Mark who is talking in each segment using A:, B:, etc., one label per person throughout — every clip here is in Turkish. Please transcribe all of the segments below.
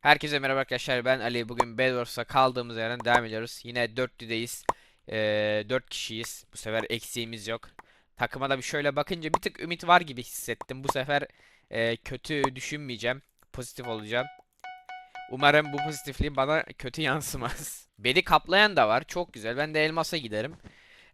A: Herkese merhaba arkadaşlar ben Ali. Bugün Bedwars'a kaldığımız yerden devam ediyoruz. Yine dörtlüdeyiz. Ee, 4 kişiyiz. Bu sefer eksiğimiz yok. Takıma da bir şöyle bakınca bir tık ümit var gibi hissettim. Bu sefer ee, kötü düşünmeyeceğim. Pozitif olacağım. Umarım bu pozitifliğim bana kötü yansımaz. Beni kaplayan da var. Çok güzel. Ben de elmasa giderim.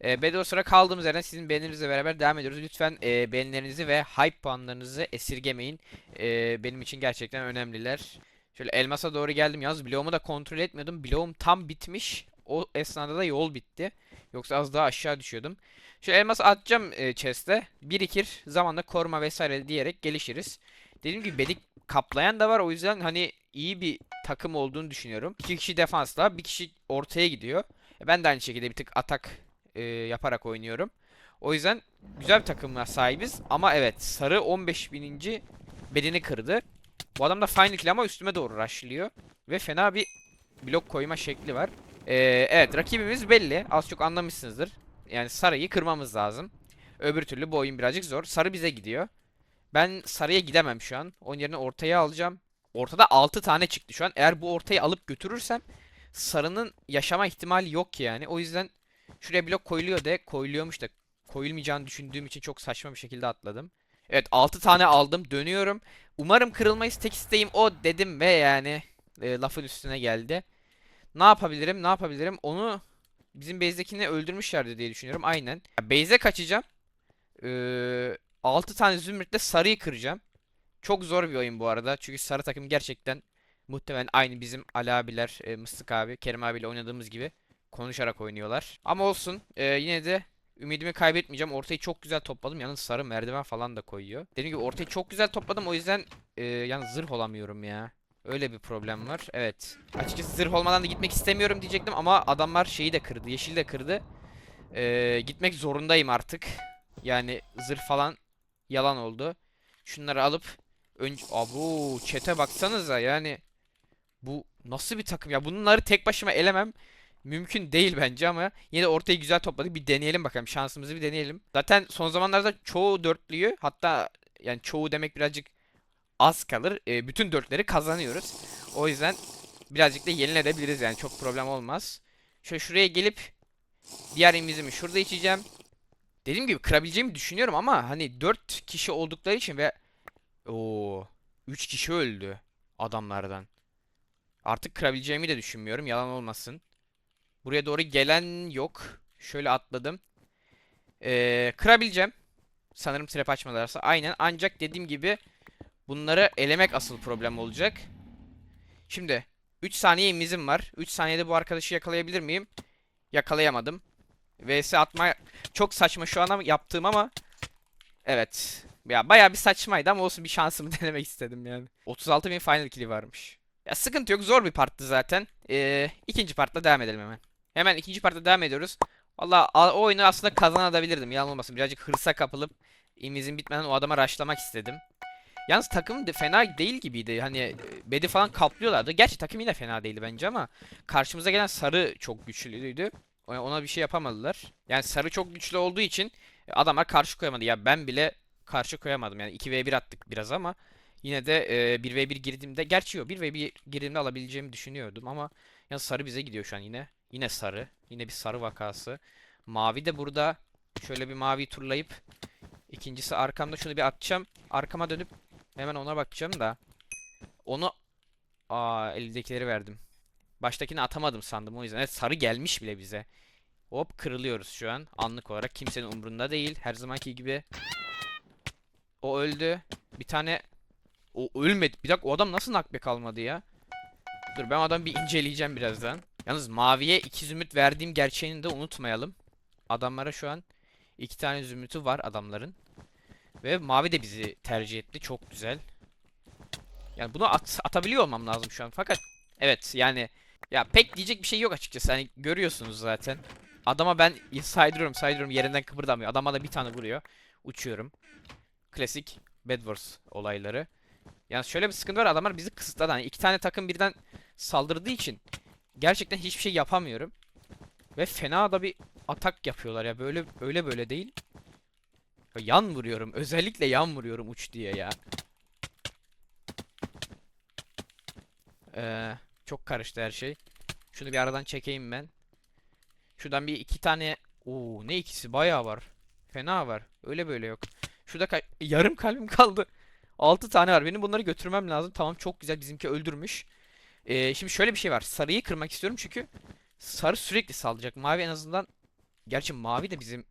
A: Ee, Bedwars'a kaldığımız yerden sizin beğenilerinizle beraber devam ediyoruz. Lütfen ee, beğenilerinizi ve hype puanlarınızı esirgemeyin. Ee, benim için gerçekten önemliler Şöyle elmasa doğru geldim. Yalnız bloğumu da kontrol etmiyordum. Bloğum tam bitmiş. O esnada da yol bitti. Yoksa az daha aşağı düşüyordum. Şöyle elmas atacağım e, chest'e. Birikir. Zamanla koruma vesaire diyerek gelişiriz. Dediğim gibi bedik kaplayan da var. O yüzden hani iyi bir takım olduğunu düşünüyorum. İki kişi defansla. Bir kişi ortaya gidiyor. E, Ben de aynı şekilde bir tık atak e, yaparak oynuyorum. O yüzden güzel bir takımla sahibiz. Ama evet sarı 15 bininci bedeni kırdı. Bu adam da kill ama üstüme doğru rushlıyor. Ve fena bir blok koyma şekli var. Ee, evet rakibimiz belli. Az çok anlamışsınızdır. Yani sarıyı kırmamız lazım. Öbür türlü bu oyun birazcık zor. Sarı bize gidiyor. Ben sarıya gidemem şu an. Onun yerine ortaya alacağım. Ortada 6 tane çıktı şu an. Eğer bu ortayı alıp götürürsem sarının yaşama ihtimali yok ki yani. O yüzden şuraya blok koyuluyor de koyuluyormuş da koyulmayacağını düşündüğüm için çok saçma bir şekilde atladım. Evet 6 tane aldım. Dönüyorum. Umarım kırılmayız. Tek isteğim o dedim ve yani e, lafın üstüne geldi. Ne yapabilirim? Ne yapabilirim? Onu bizim base'dekini öldürmüşlerdi diye düşünüyorum. Aynen. Base'e kaçacağım. Ee, 6 tane zümrütle sarıyı kıracağım. Çok zor bir oyun bu arada. Çünkü sarı takım gerçekten muhtemelen aynı bizim Ali abiler, e, Mıstık abi, Kerim abiyle oynadığımız gibi konuşarak oynuyorlar. Ama olsun. e, yine de Ümidimi kaybetmeyeceğim. Ortayı çok güzel topladım. Yalnız sarı merdiven falan da koyuyor. Dediğim gibi ortayı çok güzel topladım. O yüzden e, yalnız zırh olamıyorum ya. Öyle bir problem var. Evet. Açıkçası zırh olmadan da gitmek istemiyorum diyecektim ama adamlar şeyi de kırdı. Yeşil de kırdı. E, gitmek zorundayım artık. Yani zırh falan yalan oldu. Şunları alıp önce abu çete baksanıza yani bu nasıl bir takım ya bunları tek başıma elemem mümkün değil bence ama yine de ortayı güzel topladık. Bir deneyelim bakalım. Şansımızı bir deneyelim. Zaten son zamanlarda çoğu dörtlüyü hatta yani çoğu demek birazcık az kalır. E, bütün dörtleri kazanıyoruz. O yüzden birazcık da yenilebiliriz yani çok problem olmaz. Şöyle şuraya gelip diğer imizimi şurada içeceğim. Dediğim gibi kırabileceğimi düşünüyorum ama hani 4 kişi oldukları için ve o 3 kişi öldü adamlardan. Artık kırabileceğimi de düşünmüyorum. Yalan olmasın. Buraya doğru gelen yok. Şöyle atladım. Ee, kırabileceğim. Sanırım trap açmalarsa. Aynen. Ancak dediğim gibi bunları elemek asıl problem olacak. Şimdi 3 saniye imizim var. 3 saniyede bu arkadaşı yakalayabilir miyim? Yakalayamadım. VS atma çok saçma şu an yaptığım ama evet. Ya bayağı bir saçmaydı ama olsun bir şansımı denemek istedim yani. 36 bin final kill'i varmış. Ya sıkıntı yok zor bir parttı zaten. Ee, ikinci partla devam edelim hemen. Hemen ikinci partta devam ediyoruz. Valla o oyunu aslında kazanabilirdim. Yalan olmasın. Birazcık hırsa kapılıp imizin bitmeden o adama rushlamak istedim. Yalnız takım fena değil gibiydi. Hani e, bedi falan kaplıyorlardı. Gerçi takım yine fena değildi bence ama karşımıza gelen sarı çok güçlüydü. Ona bir şey yapamadılar. Yani sarı çok güçlü olduğu için e, adamlar karşı koyamadı. Ya ben bile karşı koyamadım. Yani 2v1 attık biraz ama yine de e, 1v1 girdiğimde gerçi yok 1v1 girdiğimde alabileceğimi düşünüyordum ama yani sarı bize gidiyor şu an yine. Yine sarı. Yine bir sarı vakası. Mavi de burada. Şöyle bir mavi turlayıp ikincisi arkamda şunu bir atacağım. Arkama dönüp hemen ona bakacağım da. Onu aa elindekileri verdim. Baştakini atamadım sandım o yüzden. Evet sarı gelmiş bile bize. Hop kırılıyoruz şu an. Anlık olarak kimsenin umrunda değil. Her zamanki gibi. O öldü. Bir tane o ölmedi. Bir dakika o adam nasıl nakbe kalmadı ya? Dur ben o adamı bir inceleyeceğim birazdan. Yalnız maviye iki zümrüt verdiğim gerçeğini de unutmayalım. Adamlara şu an iki tane zümrütü var adamların. Ve mavi de bizi tercih etti. Çok güzel. Yani bunu at atabiliyor olmam lazım şu an. Fakat evet yani ya pek diyecek bir şey yok açıkçası. Hani görüyorsunuz zaten. Adama ben saydırıyorum saydırıyorum yerinden kıpırdamıyor. Adama da bir tane vuruyor. Uçuyorum. Klasik Bed Wars olayları. Yani şöyle bir sıkıntı var adamlar bizi kısıtladı. Hani iki tane takım birden saldırdığı için gerçekten hiçbir şey yapamıyorum. Ve fena da bir atak yapıyorlar ya. Böyle öyle böyle değil. Ya yan vuruyorum. Özellikle yan vuruyorum uç diye ya. Ee, çok karıştı her şey. Şunu bir aradan çekeyim ben. Şuradan bir iki tane. Oo ne ikisi bayağı var. Fena var. Öyle böyle yok. Şurada ka- yarım kalbim kaldı. 6 tane var. Benim bunları götürmem lazım. Tamam çok güzel. Bizimki öldürmüş. Ee, şimdi şöyle bir şey var. Sarıyı kırmak istiyorum çünkü sarı sürekli saldıracak. Mavi en azından Gerçi mavi de bizim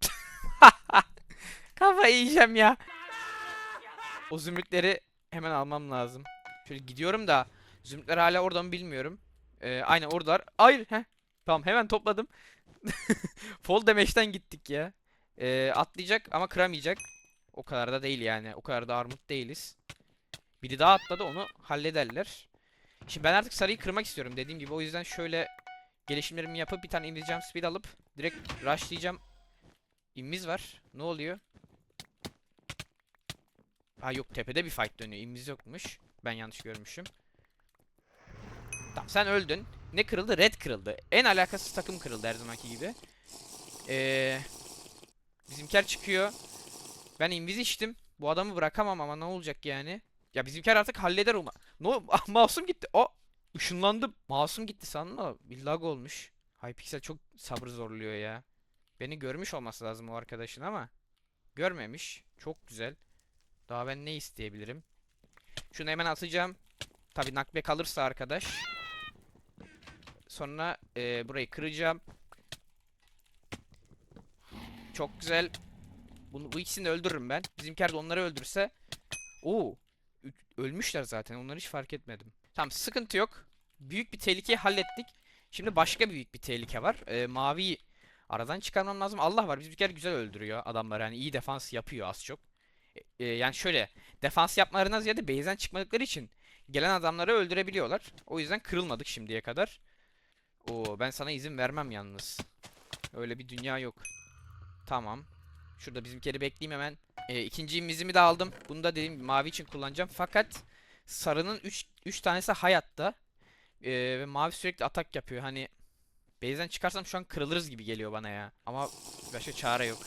A: Kafayı yiyeceğim ya. O zümrütleri hemen almam lazım. Şöyle gidiyorum da zümrütler hala orada mı bilmiyorum. Ee, aynen oradalar. Hayır. Heh. Tamam hemen topladım. Fall damage'den gittik ya. Ee, atlayacak ama kıramayacak. O kadar da değil yani. O kadar da armut değiliz. Biri daha atladı onu hallederler. Şimdi ben artık sarıyı kırmak istiyorum dediğim gibi. O yüzden şöyle gelişimlerimi yapıp bir tane indireceğim speed alıp direkt rushlayacağım. İmmiz var. Ne oluyor? Ha yok tepede bir fight dönüyor. İmmiz yokmuş. Ben yanlış görmüşüm. Tamam sen öldün. Ne kırıldı? Red kırıldı. En alakasız takım kırıldı her zamanki gibi. Ee, bizimkiler çıkıyor. Ben inviz içtim. Bu adamı bırakamam ama ne olacak yani? Ya bizimkiler artık halleder uma. Ne o- Ah, Mouse'um gitti. O ışınlandım. Mouse'um gitti sandım da bir lag olmuş. Hypixel çok sabır zorluyor ya. Beni görmüş olması lazım o arkadaşın ama görmemiş. Çok güzel. Daha ben ne isteyebilirim? Şunu hemen atacağım. Tabi nakbe kalırsa arkadaş. Sonra e, burayı kıracağım. Çok güzel. Bunu, bu ikisini öldürürüm ben. Bizimkiler de onları öldürse. Oo. Ölmüşler zaten. Onları hiç fark etmedim. Tamam sıkıntı yok. Büyük bir tehlikeyi hallettik. Şimdi başka büyük bir tehlike var. Ee, maviyi aradan çıkarmam lazım. Allah var. Bizimkiler güzel öldürüyor adamlar. Yani iyi defans yapıyor az çok. E, e, yani şöyle. Defans yapmalarına ziyade base'den çıkmadıkları için gelen adamları öldürebiliyorlar. O yüzden kırılmadık şimdiye kadar. Oo ben sana izin vermem yalnız. Öyle bir dünya yok. Tamam. Şurada bizimkileri bekleyeyim hemen. E, ikinci imizimi de aldım. Bunu da dediğim gibi mavi için kullanacağım. Fakat sarının 3 3 tanesi hayatta. E, ve mavi sürekli atak yapıyor. Hani base'den çıkarsam şu an kırılırız gibi geliyor bana ya. Ama başka çare yok.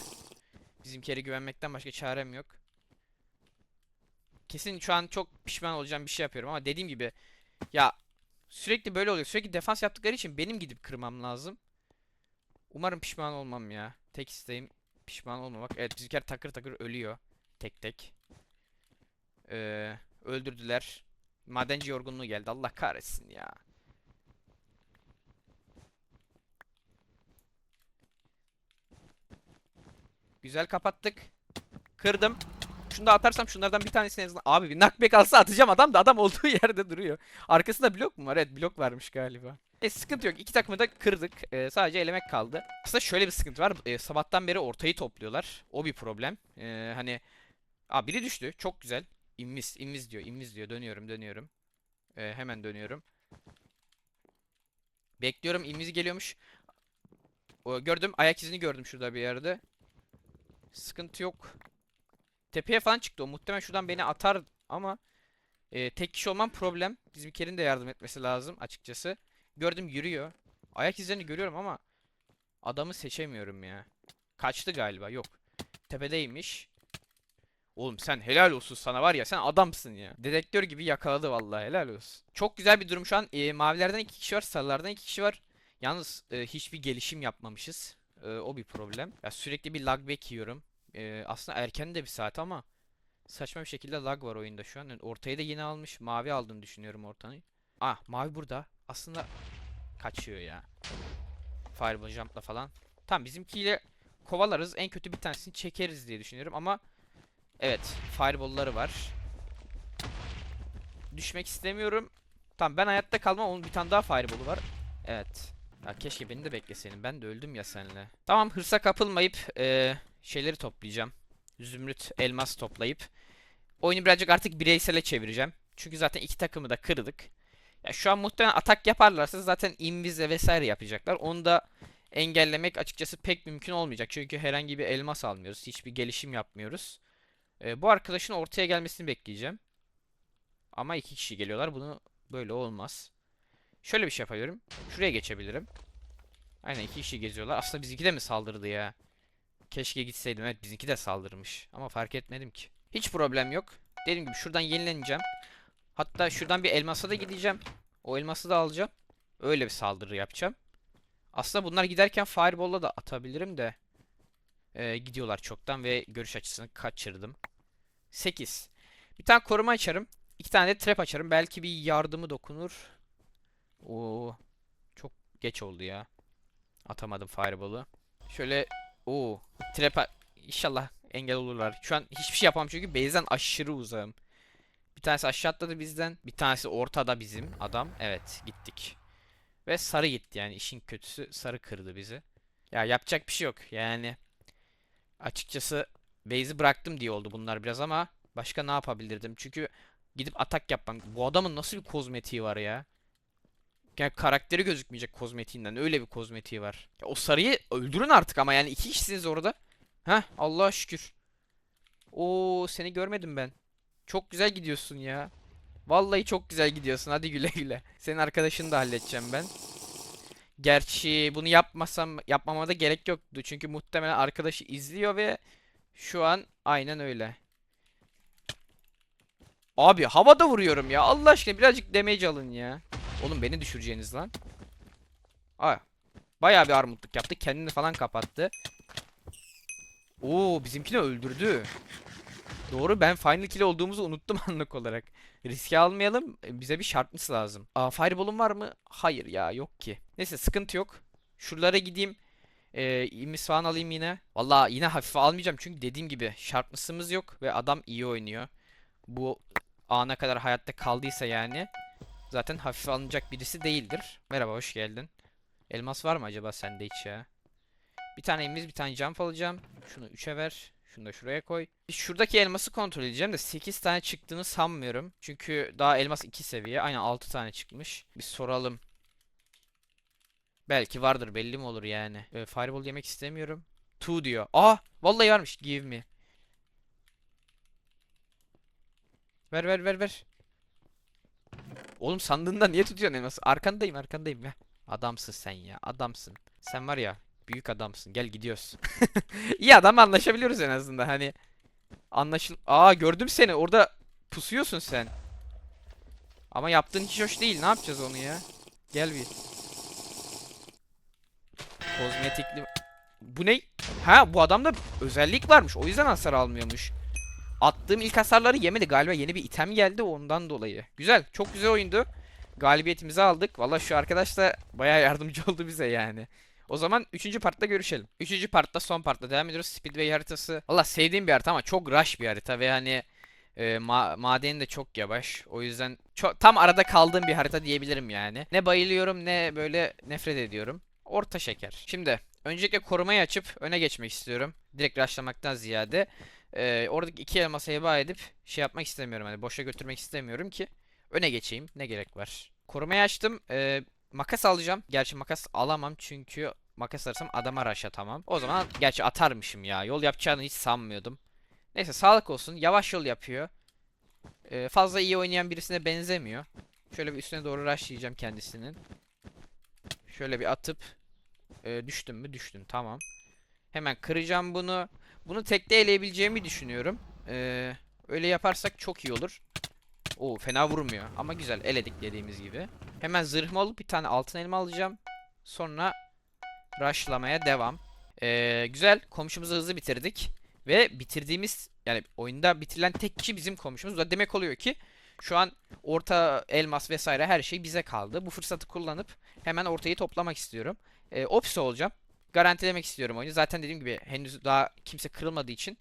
A: Bizimkileri güvenmekten başka çarem yok. Kesin şu an çok pişman olacağım bir şey yapıyorum ama dediğim gibi ya sürekli böyle oluyor. Sürekli defans yaptıkları için benim gidip kırmam lazım. Umarım pişman olmam ya. Tek isteğim pişman olmamak. Evet bizimkiler takır takır ölüyor. Tek tek. Ee, öldürdüler. Madenci yorgunluğu geldi. Allah kahretsin ya. Güzel kapattık. Kırdım. Şunu da atarsam şunlardan bir tanesini en azından... Abi bir knockback alsa atacağım adam da adam olduğu yerde duruyor. Arkasında blok mu var? Evet blok varmış galiba. E sıkıntı yok. İki takımı da kırdık. E, sadece elemek kaldı. Aslında şöyle bir sıkıntı var. E, sabahtan beri ortayı topluyorlar. O bir problem. E, hani... Aa biri düştü. Çok güzel. İmmiz. İmmiz diyor. İmmiz diyor. Dönüyorum dönüyorum. E, hemen dönüyorum. Bekliyorum. İmmiz geliyormuş. O, gördüm. Ayak izini gördüm şurada bir yerde. Sıkıntı yok. Tepeye falan çıktı o. Muhtemelen şuradan beni atar ama e, tek kişi olmam problem. Bizimkilerin de yardım etmesi lazım açıkçası. Gördüm yürüyor. Ayak izlerini görüyorum ama adamı seçemiyorum ya. Kaçtı galiba. Yok. Tepedeymiş. Oğlum sen helal olsun sana var ya sen adamsın ya. Dedektör gibi yakaladı vallahi helal olsun. Çok güzel bir durum şu an. E, mavilerden iki kişi var, sarılardan iki kişi var. Yalnız e, hiçbir gelişim yapmamışız. E, o bir problem. Ya sürekli bir lag back yiyorum. E, aslında erken de bir saat ama saçma bir şekilde lag var oyunda şu an. Yani ortayı da yeni almış. Mavi aldığını düşünüyorum ortanı. Ah mavi burada. Aslında kaçıyor ya. Fireball jump'la falan. Tamam bizimkiyle kovalarız. En kötü bir tanesini çekeriz diye düşünüyorum ama evet fireball'ları var. Düşmek istemiyorum. Tamam ben hayatta kalmam. Onun bir tane daha fireball'u var. Evet. Ya keşke beni de bekleseydin. Ben de öldüm ya seninle. Tamam hırsa kapılmayıp eee, şeyleri toplayacağım. Zümrüt, elmas toplayıp oyunu birazcık artık bireysele çevireceğim. Çünkü zaten iki takımı da kırdık. Ya şu an muhtemelen atak yaparlarsa zaten invize vesaire yapacaklar. Onu da engellemek açıkçası pek mümkün olmayacak. Çünkü herhangi bir elmas almıyoruz. Hiçbir gelişim yapmıyoruz. Eee, bu arkadaşın ortaya gelmesini bekleyeceğim. Ama iki kişi geliyorlar. Bunu böyle olmaz. Şöyle bir şey yapıyorum. Şuraya geçebilirim. Aynen iki kişi geziyorlar. Aslında bizimki de mi saldırdı ya? Keşke gitseydim. Evet bizimki de saldırmış. Ama fark etmedim ki. Hiç problem yok. Dediğim gibi şuradan yenileneceğim. Hatta şuradan bir elmasa da gideceğim. O elması da alacağım. Öyle bir saldırı yapacağım. Aslında bunlar giderken fireball'la da atabilirim de. Ee, gidiyorlar çoktan ve görüş açısını kaçırdım. 8. Bir tane koruma açarım. İki tane de trap açarım. Belki bir yardımı dokunur. Oo. Çok geç oldu ya. Atamadım fireball'ı. Şöyle Oo, trap inşallah engel olurlar. Şu an hiçbir şey yapamam çünkü base'den aşırı uzağım. Bir tanesi aşağı atladı bizden. Bir tanesi ortada bizim adam. Evet, gittik. Ve sarı gitti yani işin kötüsü sarı kırdı bizi. Ya yapacak bir şey yok. Yani açıkçası base'i bıraktım diye oldu bunlar biraz ama başka ne yapabilirdim? Çünkü gidip atak yapmam. Bu adamın nasıl bir kozmetiği var ya? Yani karakteri gözükmeyecek kozmetiğinden. Öyle bir kozmetiği var. Ya o sarıyı öldürün artık ama yani iki kişisiniz orada. Heh Allah'a şükür. Oo seni görmedim ben. Çok güzel gidiyorsun ya. Vallahi çok güzel gidiyorsun. Hadi güle güle. Senin arkadaşını da halledeceğim ben. Gerçi bunu yapmasam yapmama da gerek yoktu. Çünkü muhtemelen arkadaşı izliyor ve şu an aynen öyle. Abi havada vuruyorum ya. Allah aşkına birazcık damage alın ya. Oğlum beni düşüreceğiniz lan. Aa, bayağı bir armutluk yaptı. Kendini falan kapattı. Oo, bizimkini öldürdü. Doğru ben final kill olduğumuzu unuttum anlık olarak. Riske almayalım. e, Bize bir şartlısı lazım. Aa, fireball'um var mı? Hayır ya yok ki. Neyse sıkıntı yok. Şuralara gideyim. Ee, imis alayım yine. Valla yine hafife almayacağım çünkü dediğim gibi şartlısımız yok ve adam iyi oynuyor. Bu ana kadar hayatta kaldıysa yani zaten hafife alınacak birisi değildir. Merhaba hoş geldin. Elmas var mı acaba sende hiç ya? Bir tane imiz bir tane jump alacağım. Şunu 3'e ver. Şunu da şuraya koy. Şuradaki elması kontrol edeceğim de 8 tane çıktığını sanmıyorum. Çünkü daha elmas 2 seviye. Aynen 6 tane çıkmış. Bir soralım. Belki vardır belli mi olur yani. Ee, fireball yemek istemiyorum. 2 diyor. Aa vallahi varmış. Give me. Ver ver ver ver. Oğlum sandığında niye tutuyorsun elması? Arkandayım arkandayım ya. Adamsın sen ya adamsın. Sen var ya büyük adamsın. Gel gidiyoruz. İyi adam anlaşabiliyoruz en azından hani. Anlaşıl... Aa gördüm seni orada pusuyorsun sen. Ama yaptığın hiç hoş değil. Ne yapacağız onu ya? Gel bir. Kozmetikli... Bu ne? Ha bu adamda özellik varmış. O yüzden hasar almıyormuş. Attığım ilk hasarları yemedi. Galiba yeni bir item geldi ondan dolayı. Güzel. Çok güzel oyundu. Galibiyetimizi aldık. Valla şu arkadaş da bayağı yardımcı oldu bize yani. O zaman 3. partta görüşelim. 3. partta son partta devam ediyoruz. Speedway haritası. Valla sevdiğim bir harita ama çok rush bir harita ve hani e, ma madeni de çok yavaş. O yüzden çok tam arada kaldığım bir harita diyebilirim yani. Ne bayılıyorum ne böyle nefret ediyorum. Orta şeker. Şimdi öncelikle korumayı açıp öne geçmek istiyorum. Direkt rushlamaktan ziyade. Ee, oradaki iki elması heba edip şey yapmak istemiyorum. Hani boşa götürmek istemiyorum ki öne geçeyim. Ne gerek var? Korumayı açtım. Ee, makas alacağım. Gerçi makas alamam çünkü makas alırsam adama rush atamam. O zaman gerçi atarmışım ya. Yol yapacağını hiç sanmıyordum. Neyse sağlık olsun. Yavaş yol yapıyor. Ee, fazla iyi oynayan birisine benzemiyor. Şöyle bir üstüne doğru rushlayacağım kendisinin. Şöyle bir atıp e, düştüm mü? Düştüm. Tamam. Hemen kıracağım bunu. Bunu tekte eleyebileceğimi düşünüyorum. Ee, öyle yaparsak çok iyi olur. Oo fena vurmuyor ama güzel eledik dediğimiz gibi. Hemen zırhımı alıp bir tane altın elma alacağım. Sonra rushlamaya devam. Ee, güzel komşumuzu hızlı bitirdik. Ve bitirdiğimiz yani oyunda bitirilen tek kişi bizim komşumuz. Da demek oluyor ki şu an orta elmas vesaire her şey bize kaldı. Bu fırsatı kullanıp hemen ortayı toplamak istiyorum. Ee, Opsi olacağım. Garantilemek istiyorum oyunu. Zaten dediğim gibi henüz daha kimse kırılmadığı için.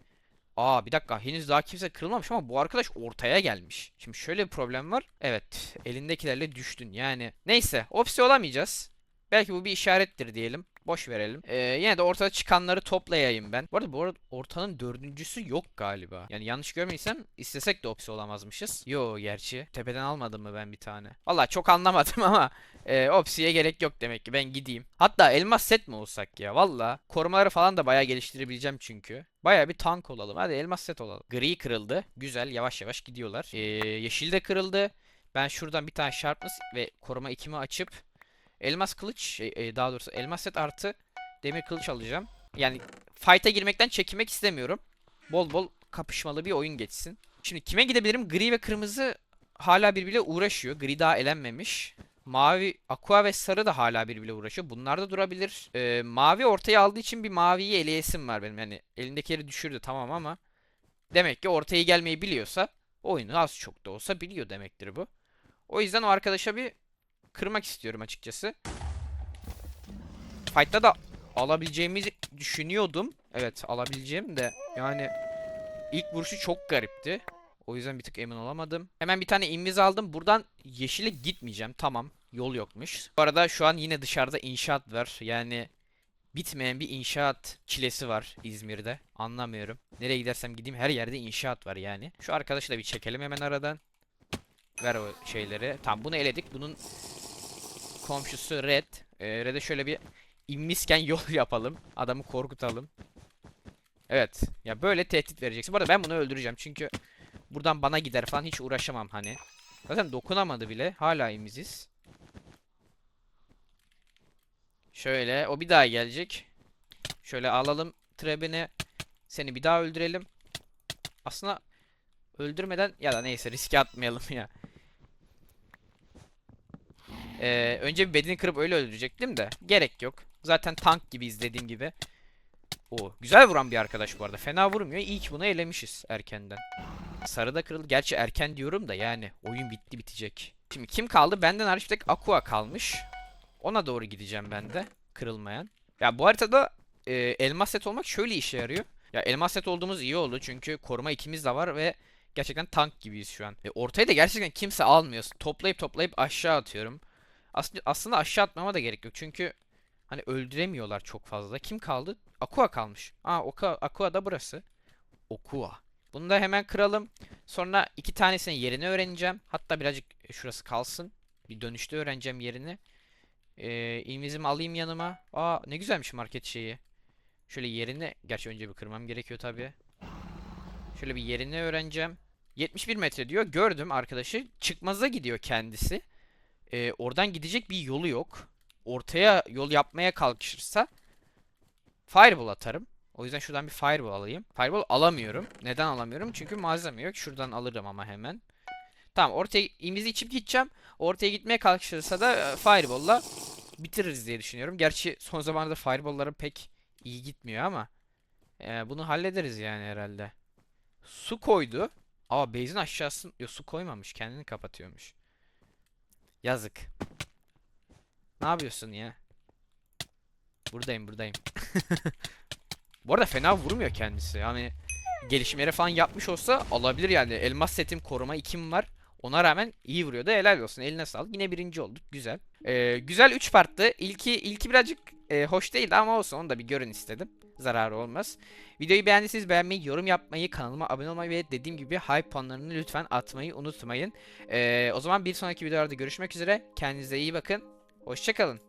A: Aa bir dakika henüz daha kimse kırılmamış ama bu arkadaş ortaya gelmiş. Şimdi şöyle bir problem var. Evet elindekilerle düştün yani. Neyse Opsi olamayacağız. Belki bu bir işarettir diyelim. Boş verelim. Ee, yine de ortada çıkanları toplayayım ben. Bu arada bu arada ortanın dördüncüsü yok galiba. Yani yanlış görmediysem istesek de opsi olamazmışız. Yo gerçi. Tepeden almadım mı ben bir tane? Valla çok anlamadım ama e, opsiye gerek yok demek ki. Ben gideyim. Hatta elmas set mi olsak ya? Valla. Korumaları falan da bayağı geliştirebileceğim çünkü. Bayağı bir tank olalım. Hadi elmas set olalım. Gri kırıldı. Güzel. Yavaş yavaş gidiyorlar. Ee, yeşil de kırıldı. Ben şuradan bir tane sharpness ve koruma ikimi açıp Elmas kılıç, şey, e, daha doğrusu elmas set artı demir kılıç alacağım. Yani fight'a girmekten çekinmek istemiyorum. Bol bol kapışmalı bir oyun geçsin. Şimdi kime gidebilirim? Gri ve kırmızı hala birbiriyle uğraşıyor. Gri daha elenmemiş. Mavi, aqua ve sarı da hala birbiriyle uğraşıyor. Bunlar da durabilir. Ee, mavi ortaya aldığı için bir maviyi eleyesim var benim. Yani elindekileri düşürdü tamam ama demek ki ortaya gelmeyi biliyorsa oyunu az çok da olsa biliyor demektir bu. O yüzden o arkadaşa bir kırmak istiyorum açıkçası. Fight'ta da alabileceğimizi düşünüyordum. Evet alabileceğim de yani ilk vuruşu çok garipti. O yüzden bir tık emin olamadım. Hemen bir tane inviz aldım. Buradan yeşile gitmeyeceğim. Tamam. Yol yokmuş. Bu arada şu an yine dışarıda inşaat var. Yani bitmeyen bir inşaat çilesi var İzmir'de. Anlamıyorum. Nereye gidersem gideyim her yerde inşaat var yani. Şu arkadaşı da bir çekelim hemen aradan. Ver o şeyleri. Tamam bunu eledik. Bunun komşusu Red. Ee, Red'e şöyle bir invisken yol yapalım. Adamı korkutalım. Evet. Ya böyle tehdit vereceksin. Bu arada ben bunu öldüreceğim. Çünkü buradan bana gider falan hiç uğraşamam hani. Zaten dokunamadı bile. Hala imiziz. Şöyle o bir daha gelecek. Şöyle alalım trebini. Seni bir daha öldürelim. Aslında öldürmeden ya da neyse riske atmayalım ya. Ee, önce bir bedeni kırıp öyle öldürecektim de gerek yok. Zaten tank gibi izlediğim gibi. O güzel vuran bir arkadaş bu arada. Fena vurmuyor. İyi ki bunu elemişiz erkenden. Sarı da kırıldı. Gerçi erken diyorum da yani oyun bitti bitecek. Şimdi kim kaldı? Benden hariç bir tek Aqua kalmış. Ona doğru gideceğim ben de. Kırılmayan. Ya bu haritada e, elmas set olmak şöyle işe yarıyor. Ya elmas set olduğumuz iyi oldu çünkü koruma ikimiz de var ve gerçekten tank gibiyiz şu an. E, ortaya da gerçekten kimse almıyor. Toplayıp toplayıp aşağı atıyorum. Aslında, aslında aşağı atmama da gerek yok çünkü hani öldüremiyorlar çok fazla. Kim kaldı? Aqua kalmış. Aa Oka, Aqua da burası. Okua. Bunu da hemen kıralım. Sonra iki tanesinin yerini öğreneceğim. Hatta birazcık şurası kalsın. Bir dönüşte öğreneceğim yerini. Ee, invizimi alayım yanıma. Aa ne güzelmiş market şeyi. Şöyle yerini. Gerçi önce bir kırmam gerekiyor tabii. Şöyle bir yerini öğreneceğim. 71 metre diyor. Gördüm arkadaşı. Çıkmaza gidiyor kendisi. Ee, oradan gidecek bir yolu yok. Ortaya yol yapmaya kalkışırsa Fireball atarım. O yüzden şuradan bir Fireball alayım. Fireball alamıyorum. Neden alamıyorum? Çünkü malzeme yok. Şuradan alırım ama hemen. Tamam ortaya imizi içip gideceğim. Ortaya gitmeye kalkışırsa da e, Fireball'la bitiririz diye düşünüyorum. Gerçi son zamanlarda Fireball'larım pek iyi gitmiyor ama e, bunu hallederiz yani herhalde. Su koydu. Aa base'in aşağısı yok su koymamış. Kendini kapatıyormuş. Yazık. Ne yapıyorsun ya? Buradayım buradayım. Bu arada fena vurmuyor kendisi. Yani gelişimleri falan yapmış olsa alabilir yani. Elmas setim koruma 2'm var. Ona rağmen iyi vuruyordu. Helal olsun. Eline sağlık. Yine birinci olduk. Güzel. Ee, güzel 3 parttı. İlki, ilki birazcık e, hoş değildi ama olsun. Onu da bir görün istedim. Zararı olmaz. Videoyu beğendiyseniz beğenmeyi, yorum yapmayı, kanalıma abone olmayı ve dediğim gibi hype puanlarını lütfen atmayı unutmayın. Ee, o zaman bir sonraki videolarda görüşmek üzere. Kendinize iyi bakın. Hoşçakalın.